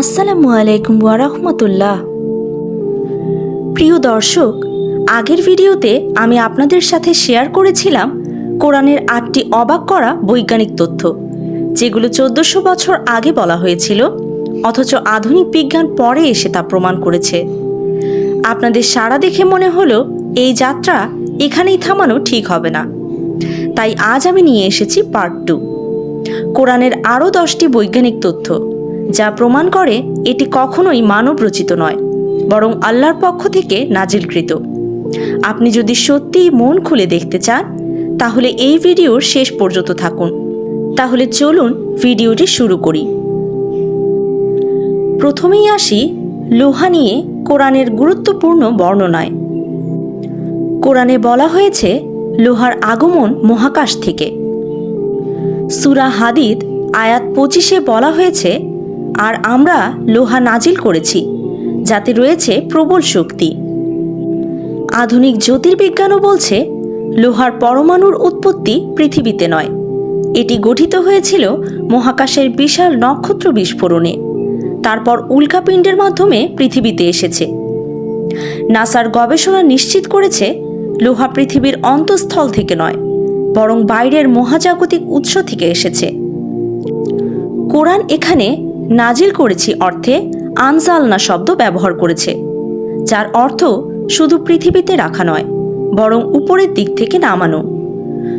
আসসালামু আলাইকুম ওয়ারহমতুল্লাহ প্রিয় দর্শক, আগের ভিডিওতে আমি আপনাদের সাথে শেয়ার করেছিলাম কোরআনের আটটি অবাক করা বৈজ্ঞানিক তথ্য, যেগুলো চোদ্দশো বছর আগে বলা হয়েছিল, অথচ আধুনিক বিজ্ঞান পরে এসে তা প্রমাণ করেছে। আপনাদের সারা দেখে মনে হলো এই যাত্রা এখানেই থামানো ঠিক হবে না। তাই আজ আমি নিয়ে এসেছি পার্ট টু। কোরআনের আরও দশটি বৈজ্ঞানিক তথ্য। যা প্রমাণ করে এটি কখনোই মানব রচিত নয়, বরং আল্লাহর পক্ষ থেকে নাজিলকৃত। আপনি যদি সত্যিই মন খুলে দেখতে চান, তাহলে এই ভিডিওর শেষ পর্যন্ত থাকুন। তাহলে চলুন ভিডিওটি শুরু করি। প্রথমেই আসি লোহা নিয়ে কোরআনের গুরুত্বপূর্ণ বর্ণনায়। কোরআনে বলা হয়েছে, লোহার আগমন মহাকাশ থেকে। সুরা হাদিদ আয়াত পঁচিশে বলা হয়েছে আর আমরা লোহা নাজিল করেছি, যাতে রয়েছে প্রবল শক্তি। আধুনিক জ্যোতির্বিজ্ঞানও বলছে, লোহার পরমাণুর উৎপত্তি পৃথিবীতে নয়। এটি গঠিত হয়েছিল মহাকাশের বিশাল নক্ষত্র বিস্ফোরণে। তারপর উল্কাপিণ্ডের মাধ্যমে পৃথিবীতে এসেছে। নাসার গবেষণা নিশ্চিত করেছে, লোহা পৃথিবীর অন্তঃস্থল থেকে নয়, বরং বাইরের মহাজাগতিক উৎস থেকে এসেছে। কোরআন এখানে নাজিল করেছি অর্থে আনজালনা শব্দ ব্যবহার করেছে, যার অর্থ শুধু পৃথিবীতে রাখা নয়, বরং উপরের দিক থেকে নামানো।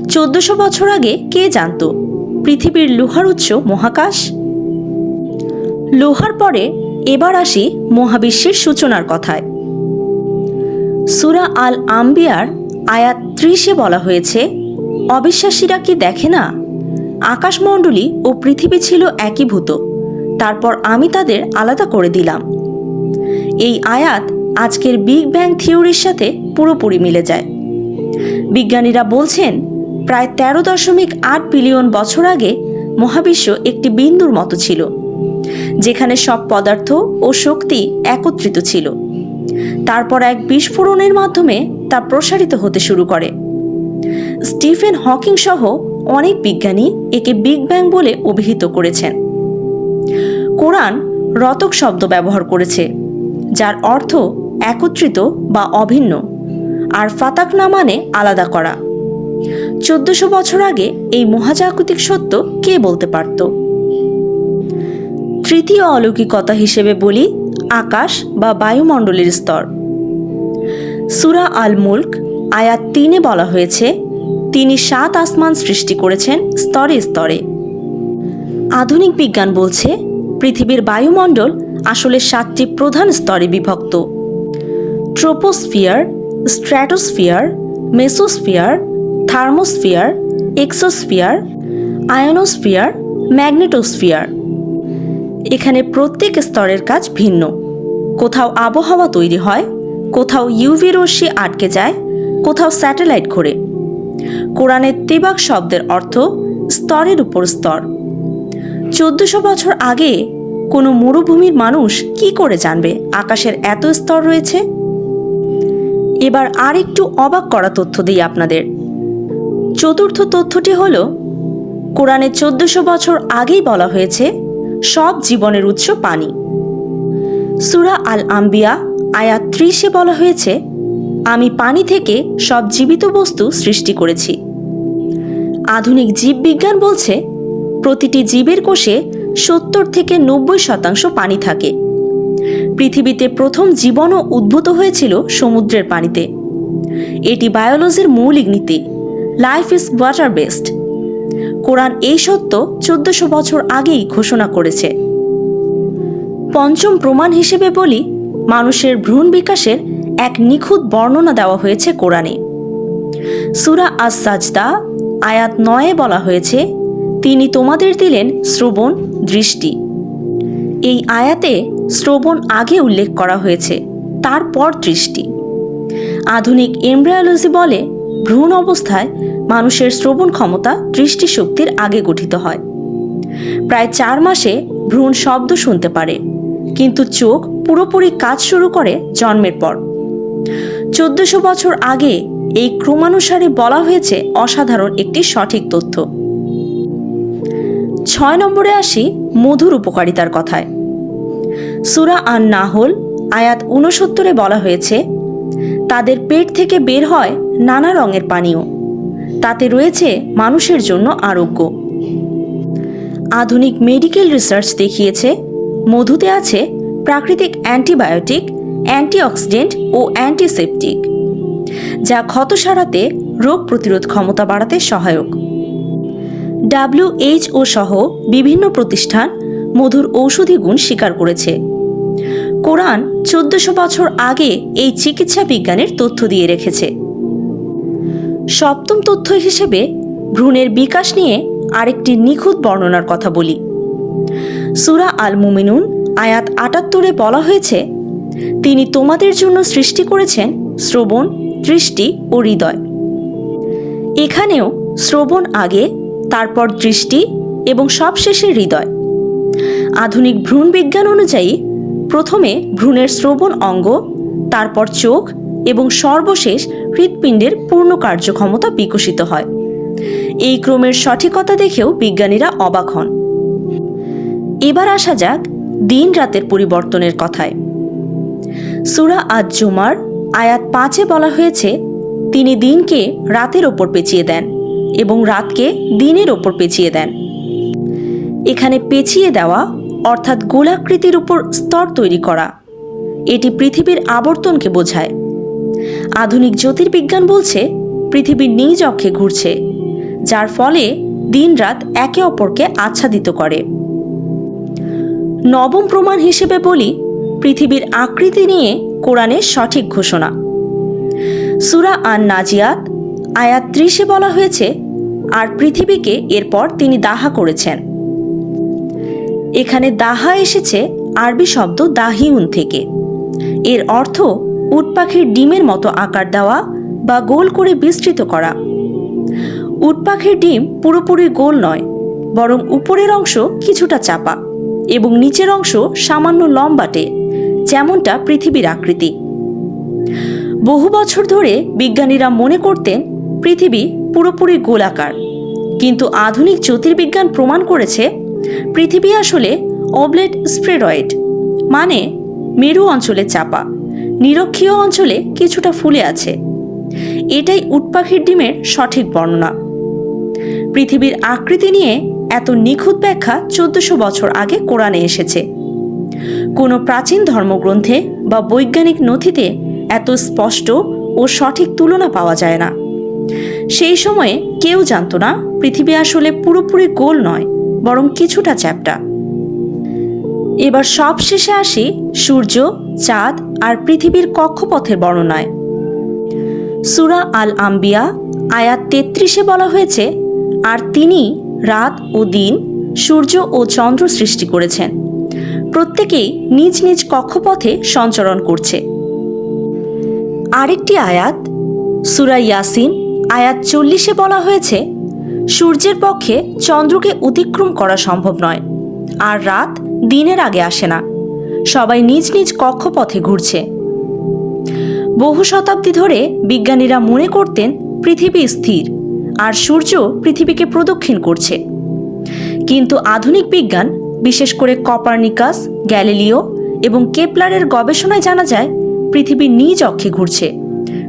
চোদ্দশো বছর আগে কে জানত, পৃথিবীর লোহার উৎস মহাকাশ? লোহার পরে এবার আসি মহাবিশ্বের সূচনার কথায়। সুরা আল আম্বিয়ার আয়াত ত্রিশে বলা হয়েছে, অবিশ্বাসীরা কি দেখে না? আকাশমণ্ডলী ও পৃথিবী ছিল একীভূত। তারপর আমি তাদের আলাদা করে দিলাম। এই আয়াত আজকের বিগ ব্যাং থিওরির সাথে পুরোপুরি মিলে যায়। বিজ্ঞানীরা বলছেন, প্রায় তেরো দশমিক আট বিলিয়ন বছর আগে মহাবিশ্ব একটি বিন্দুর মতো ছিল, যেখানে সব পদার্থ ও শক্তি একত্রিত ছিল। তারপর এক বিস্ফোরণের মাধ্যমে তা প্রসারিত হতে শুরু করে। স্টিফেন হকিং সহ অনেক বিজ্ঞানী একে বিগ ব্যাং বলে অভিহিত করেছেন। কোরআন রতক শব্দ ব্যবহার করেছে, যার অর্থ একত্রিত বা অভিন্ন, আর ফাতাক না মানে আলাদা করা। চোদ্দশো বছর আগে এই মহাজাগতিক সত্য কে বলতে পারত? তৃতীয় অলৌকিকতা হিসেবে বলি আকাশ বা বায়ুমণ্ডলের স্তর। সুরা আল মুল্ক আয়াত তিনে বলা হয়েছে, তিনি সাত আসমান সৃষ্টি করেছেন স্তরে স্তরে। আধুনিক বিজ্ঞান বলছে, পৃথিবীর বায়ুমণ্ডল আসলে সাতটি প্রধান স্তরে বিভক্ত। Troposphere, stratosphere, mesosphere, thermosphere, exosphere, ionosphere, magnetosphere. এখানে প্রত্যেক স্তরের কাজ ভিন্ন। কোথাও আবহাওয়া তৈরি হয়, কোথাও ইউভি রশ্মি আটকে যায়, কোথাও স্যাটেলাইট ঘোরে। কোরআনের তেবাক শব্দের অর্থ স্তরের উপর স্তর। চোদ্দশো বছর আগে কোনো মরুভূমির মানুষ কি করে জানবে আকাশের এত স্তর রয়েছে? এবার আর একটু অবাক করা তথ্য দিই আপনাদের। চতুর্থ তথ্যটি হল, কোরআনে চোদ্দশো বছর আগেই বলা হয়েছে, সব জীবনের উৎস পানি। সুরা আল আম্বিয়া আয়াত ত্রিশে বলা হয়েছে, আমি পানি থেকে সব জীবিত বস্তু সৃষ্টি করেছি। আধুনিক জীববিজ্ঞান বলছে প্রতিটি জীবের কোষে সত্তর থেকে নব্বই শতাংশ পানি থাকে। পৃথিবীতে প্রথম জীবনও উদ্ভূত হয়েছিল সমুদ্রের পানিতে। এটি বায়োলজির মৌলিক নীতি life is water based Quran এই সত্য চোদ্দশো বছর আগেই ঘোষণা করেছে। পঞ্চম প্রমাণ হিসেবে বলি, মানুষের ভ্রূণ বিকাশের এক নিখুঁত বর্ণনা দেওয়া হয়েছে কোরআনে। সুরা আজ সাজদা আয়াত নয়ে বলা হয়েছে তিনি তোমাদের দিলেন শ্রবণ দৃষ্টি। এই আয়াতে শ্রবণ আগে উল্লেখ করা হয়েছে, তারপর দৃষ্টি। আধুনিক এমব্রায়োলজি বলে, ভ্রূণ অবস্থায় মানুষের শ্রবণ ক্ষমতা দৃষ্টিশক্তির আগে গঠিত হয়। প্রায় চার মাসে ভ্রূণ শব্দ শুনতে পারে, কিন্তু চোখ পুরোপুরি কাজ শুরু করে জন্মের পর। চোদ্দশো বছর আগে এই ক্রমানুসারে বলা হয়েছে, অসাধারণ একটি সঠিক তথ্য। ছয় নম্বরে আসি মধুর উপকারিতার কথায়। সুরা আন নাহল আয়াত ঊনসত্তরে বলা হয়েছে, তাদের পেট থেকে বের হয় নানা রঙের পানীয়। তাতে রয়েছে মানুষের জন্য আরোগ্য। আধুনিক মেডিকেল রিসার্চ দেখিয়েছে, মধুতে আছে প্রাকৃতিক অ্যান্টিবায়োটিক, অ্যান্টিঅক্সিডেন্ট ও অ্যান্টিসেপটিক, যা ক্ষত সারাতে রোগ প্রতিরোধ ক্ষমতা বাড়াতে সহায়ক। ডাব্লিউএইচও সহ বিভিন্ন প্রতিষ্ঠান মধুর ঔষধি গুণ স্বীকার করেছে। কোরআন চোদ্দশো বছর আগে এই চিকিৎসা বিজ্ঞানের তথ্য দিয়ে রেখেছে। সপ্তম তথ্য হিসেবে ভ্রূণের বিকাশ নিয়ে আরেকটি নিখুঁত বর্ণনার কথা বলি। সুরা আল মুমিনুন আয়াত আটাত্তরে বলা হয়েছে, তিনি তোমাদের জন্য সৃষ্টি করেছেন শ্রবণ, দৃষ্টি ও হৃদয়। এখানেও শ্রবণ আগে তারপর দৃষ্টি এবং সবশেষে হৃদয়। আধুনিক ভ্রূণ বিজ্ঞান অনুযায়ী, প্রথমে ভ্রূণের শ্রবণ অঙ্গ, তারপর চোখ এবং সর্বশেষ হৃৎপিণ্ডের পূর্ণ কার্যক্ষমতা বিকশিত হয়। এই ক্রমের সঠিকতা দেখেও বিজ্ঞানীরা অবাক হন। এবার আসা যাক দিন রাতের পরিবর্তনের কথায়। সুরা আজ জুমার আয়াত পাঁচে বলা হয়েছে, তিনি দিনকে রাতের ওপর পেঁচিয়ে দেন। এবং রাতকে দিনের ওপর পেঁচিয়ে দেন। এখানে পেঁচিয়ে দেওয়া অর্থাৎ গোলাকৃতির উপর স্তর তৈরি করা, এটি পৃথিবীর আবর্তনকে বোঝায়। আধুনিক জ্যোতির্বিজ্ঞান বলছে পৃথিবীর নিজ অক্ষে ঘুরছে, যার ফলে দিন রাত একে অপরকে আচ্ছাদিত করে। নবম প্রমাণ হিসেবে বলি, পৃথিবীর আকৃতি নিয়ে কোরআনের সঠিক ঘোষণা। সুরা আন নাজিয়াত আয়াত ত্রিশে বলা হয়েছে আর পৃথিবীকে এরপর তিনি দাহা করেছেন। এখানে দাহা এসেছে আরবি শব্দ দাহিউন থেকে। এর অর্থ উট পাখির ডিমের মতো আকার দেওয়া বা গোল করে বিস্তৃত করা। উট পাখির ডিম পুরোপুরি গোল নয়, বরং উপরের অংশ কিছুটা চাপা এবং নিচের অংশ সামান্য লম্বাটে, যেমনটা পৃথিবীর আকৃতি। বহু বছর ধরে বিজ্ঞানীরা মনে করতেন পৃথিবী পুরোপুরি গোলাকার। কিন্তু আধুনিক জ্যোতির্বিজ্ঞান প্রমাণ করেছে, পৃথিবী আসলে অবলেট স্প্রেরয়েড মানে মেরু অঞ্চলে চাপা। নিরক্ষীয় অঞ্চলে কিছুটা ফুলে আছে। এটাই উটপাখির ডিমের সঠিক বর্ণনা। পৃথিবীর আকৃতি নিয়ে এত নিখুঁত ব্যাখ্যা চোদ্দশো বছর আগে কোরআনে এসেছে। কোনো প্রাচীন ধর্মগ্রন্থে বা বৈজ্ঞানিক নথিতে এত স্পষ্ট ও সঠিক তুলনা পাওয়া যায় না। সেই সময়ে কেউ জানতো না পৃথিবী আসলে পুরোপুরি গোল নয়, বরং কিছুটা চ্যাপ্টা। এবার সব শেষে আসি সূর্য, চাঁদ আর পৃথিবীর কক্ষপথের বর্ণনায়। সুরা আল আম্বিয়া আয়াত তেত্রিশে বলা হয়েছে, আর তিনি রাত ও দিন, সূর্য ও চন্দ্র সৃষ্টি করেছেন। প্রত্যেকেই নিজ নিজ কক্ষপথে সঞ্চরণ করছে। আরেকটি আয়াত, সুরা ইয়াসিন আয়াত চল্লিশে বলা হয়েছে, সূর্যের পক্ষে চন্দ্রকে অতিক্রম করা সম্ভব নয়, আর রাত দিনের আগে আসে না, সবাই নিজ নিজ কক্ষপথে ঘুরছে। বহু শতাব্দী ধরে বিজ্ঞানীরা মনে করতেন পৃথিবী স্থির, আর সূর্য পৃথিবীকে প্রদক্ষিণ করছে। কিন্তু আধুনিক বিজ্ঞান, বিশেষ করে কপার্নিকাস, গ্যালিলিও এবং কেপলারের গবেষণায় জানা যায়, পৃথিবী নিজ অক্ষে ঘুরছে।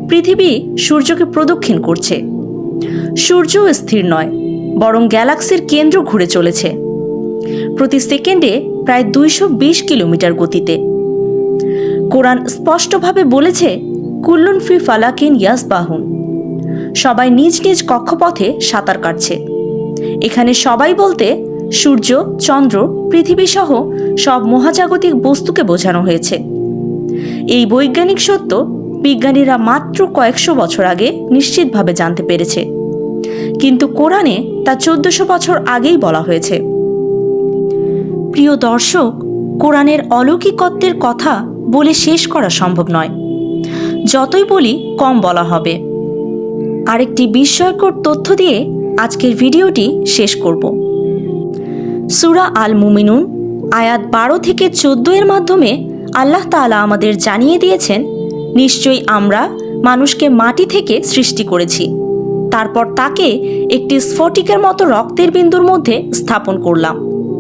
পৃথিবী সূর্যকে প্রদক্ষিণ করছে। সূর্যও স্থির নয়, বরং গ্যালাক্সির কেন্দ্র ঘুরে চলেছে। প্রতি সেকেন্ডে প্রায় দুইশো বিশ কিলোমিটার গতিতে। কোরআন স্পষ্টভাবে বলেছে, কুল্লুন ফি ফালাকিন ইয়াস বাহুন সবাই নিজ নিজ কক্ষপথে সাঁতার কাটছে। এখানে সবাই বলতে, সূর্য, চন্দ্র পৃথিবী সহ সব মহাজাগতিক বস্তুকে বোঝানো হয়েছে। এই বৈজ্ঞানিক সত্য বিজ্ঞানীরা মাত্র কয়েকশো বছর আগে নিশ্চিতভাবে জানতে পেরেছে। কিন্তু কোরআনে তা চোদ্দশো বছর আগেই বলা হয়েছে। প্রিয় দর্শক, কোরআনের অলৌকিকত্বের কথা বলে শেষ করা সম্ভব নয়। যতই বলি, কম বলা হবে। আরেকটি বিস্ময়কর তথ্য দিয়ে আজকের ভিডিওটি শেষ করব। সুরা আল মুমিনুন আয়াত বারো থেকে চোদ্দ এর মাধ্যমে আল্লাহ তাআলা আমাদের জানিয়ে দিয়েছেন নিশ্চয়ই আমরা মানুষকে মাটি থেকে সৃষ্টি করেছি। তারপর তাকে একটি স্ফটিকের মতো রক্তের বিন্দুর মধ্যে স্থাপন করলাম।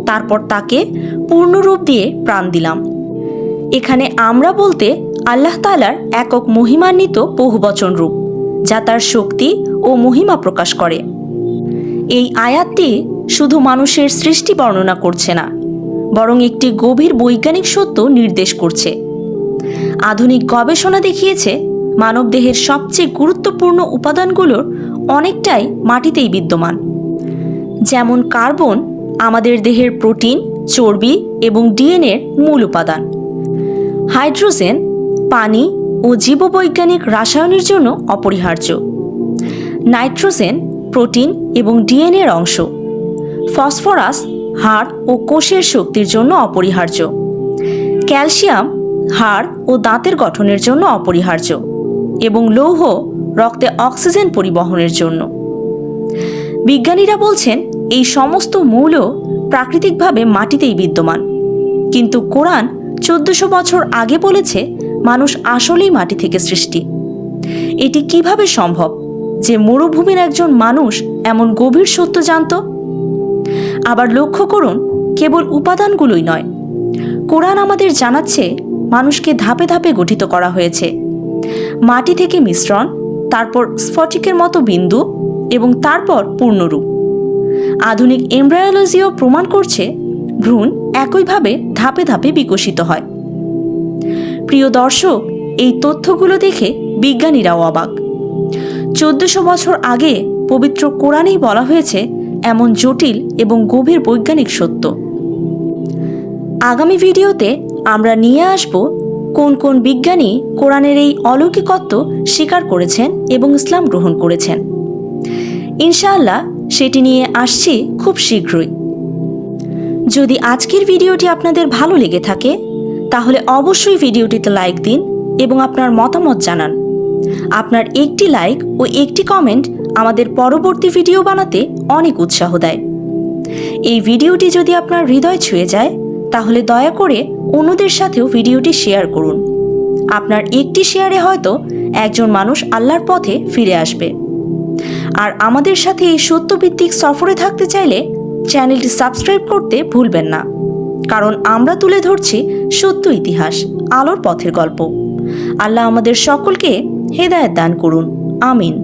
তারপর তাকে পূর্ণরূপ দিয়ে প্রাণ দিলাম। এখানে আমরা বলতে আল্লাহ তালার একক মহিমান্বিত বহুবচন রূপ, যা তার শক্তি ও মহিমা প্রকাশ করে। এই আয়াতটি শুধু মানুষের সৃষ্টি বর্ণনা করছে না, বরং একটি গভীর বৈজ্ঞানিক সত্য নির্দেশ করছে। আধুনিক গবেষণা দেখিয়েছে, মানবদেহের সবচেয়ে গুরুত্বপূর্ণ উপাদানগুলোর অনেকটাই মাটিতেই বিদ্যমান। যেমন কার্বন, আমাদের দেহের প্রোটিন, চর্বি এবং ডিএনএর মূল উপাদান। হাইড্রোজেন, পানি ও জীববৈজ্ঞানিক রাসায়নের জন্য অপরিহার্য। নাইট্রোজেন, প্রোটিন এবং ডিএনএর অংশ। ফসফরাস, হাড় ও কোষের শক্তির জন্য অপরিহার্য। ক্যালসিয়াম হাড় ও দাঁতের গঠনের জন্য অপরিহার্য এবং লৌহ রক্তে অক্সিজেন পরিবহনের জন্য। বিজ্ঞানীরা বলছেন, এই সমস্ত মৌল প্রাকৃতিকভাবে মাটিতেই বিদ্যমান। কিন্তু কোরআন চোদ্দশো বছর আগে বলেছে, মানুষ আসলেই মাটি থেকে সৃষ্টি। এটি কীভাবে সম্ভব যে মরুভূমির একজন মানুষ এমন গভীর সত্য জানত? আবার লক্ষ্য করুন, কেবল উপাদানগুলোই নয়। কোরআন আমাদের জানাচ্ছে মানুষকে ধাপে ধাপে গঠিত করা হয়েছে। মাটি থেকে মিশ্রণ, তারপর স্ফটিকের মতো বিন্দু এবং তারপর পূর্ণরূপ। আধুনিক এমব্রায়োলজিও প্রমাণ করছে, ভ্রূণ একইভাবে ধাপে ধাপে বিকশিত হয়। প্রিয় দর্শক, এই তথ্যগুলো দেখে বিজ্ঞানীরাও অবাক। চোদ্দশো বছর আগে পবিত্র কোরআনেই বলা হয়েছে, এমন জটিল এবং গভীর বৈজ্ঞানিক সত্য। আগামী ভিডিওতে আমরা নিয়ে আসব কোন কোন বিজ্ঞানী কোরআনের এই অলৌকিকত্ব স্বীকার করেছেন এবং ইসলাম গ্রহণ করেছেন। ইনশাআল্লাহ সেটি নিয়ে আসছি খুব শীঘ্রই। যদি আজকের ভিডিওটি আপনাদের ভালো লেগে থাকে, তাহলে অবশ্যই ভিডিওটিতে লাইক দিন এবং আপনার মতামত জানান। আপনার একটি লাইক ও একটি কমেন্ট আমাদের পরবর্তী ভিডিও বানাতে অনেক উৎসাহ দেয়। এই ভিডিওটি যদি আপনার হৃদয় ছুঁয়ে যায় তাহলে দয়া করে অন্যদের সাথেও ভিডিওটি শেয়ার করুন। আপনার একটি শেয়ারে হয়তো একজন মানুষ আল্লাহর পথে ফিরে আসবে। আর আমাদের সাথে এই সত্যভিত্তিক সফরে থাকতে চাইলে চ্যানেলটি সাবস্ক্রাইব করতে ভুলবেন না। কারণ আমরা তুলে ধরছি সত্য ইতিহাস, আলোর পথের গল্প। আল্লাহ আমাদের সকলকে হেদায়ত দান করুন। আমিন।